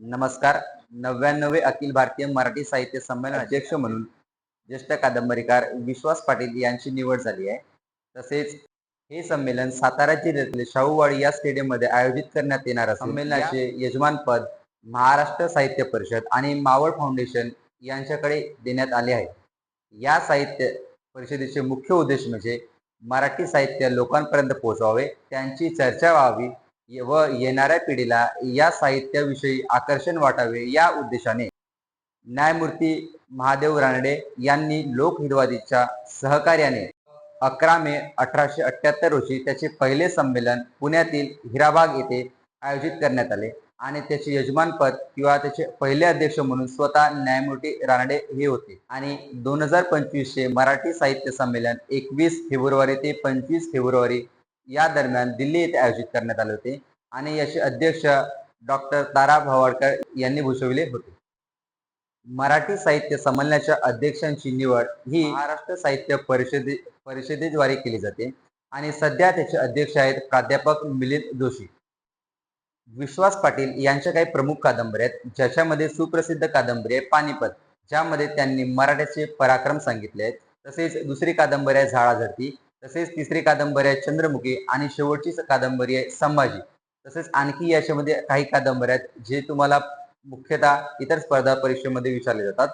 नमस्कार. नव्याण्णवे अखिल भारतीय मराठी साहित्य संमेलन अध्यक्ष म्हणून ज्येष्ठ कादंबरीकार विश्वास पाटील यांची निवड झाली आहे. तसेच हे संमेलन सातारा जिल्ह्यातील शाहूवाडी या स्टेडियममध्ये आयोजित करण्यात येणार असून संमेलनाचे यजमानपद महाराष्ट्र साहित्य परिषद आणि मावळ फाउंडेशन यांच्याकडे देण्यात आले आहे. या साहित्य परिषदेचे मुख्य उद्देश म्हणजे मराठी साहित्य लोकांपर्यंत पोहोचवावे त्यांची चर्चा व्हावी व येणाऱ्या पिढीला या साहित्याविषयी आकर्षण वाटावे या उद्देशाने न्यायमूर्ती महादेव रानडे यांनी लोकहितवादीच्या सहकार्याने अकरा मे अठराशे अठ्याहत्तर रोजी त्याचे पहिले संमेलन पुण्यातील हिराबाग येथे आयोजित करण्यात आले आणि त्याचे यजमानपद किंवा त्याचे पहिले अध्यक्ष म्हणून स्वतः न्यायमूर्ती रानडे हे होते. आणि दोन हजार पंचवीसचे मराठी साहित्य संमेलन एकवीस फेब्रुवारी ते पंचवीस फेब्रुवारी या दरम्यान दिल्ली येथे आयोजित करण्यात आले होते आणि याचे अध्यक्ष डॉक्टर तारा भावाडकर यांनी भूषविले होते. मराठी साहित्य संमेलनाच्या अध्यक्षांची निवड ही महाराष्ट्र साहित्य परिषदे परिषदेद्वारे केली जाते आणि सध्या त्याचे अध्यक्ष आहेत प्राध्यापक मिलिंद जोशी. विश्वास पाटील यांच्या काही प्रमुख कादंबऱ्या आहेत ज्याच्यामध्ये सुप्रसिद्ध कादंबरी आहे पानिपत ज्यामध्ये त्यांनी मराठ्याचे पराक्रम सांगितले आहेत. तसेच दुसरी कादंबरी आहे झाडाझडती तसेच तिसरी कादंबरी आहे चंद्रमुखी आणि शेवटची कादंबरी आहे संभाजी. तसेच आणखी याच्यामध्ये काही कादंबऱ्या आहेत जे तुम्हाला मुख्यतः इतर स्पर्धा परीक्षेमध्ये विचारले जातात.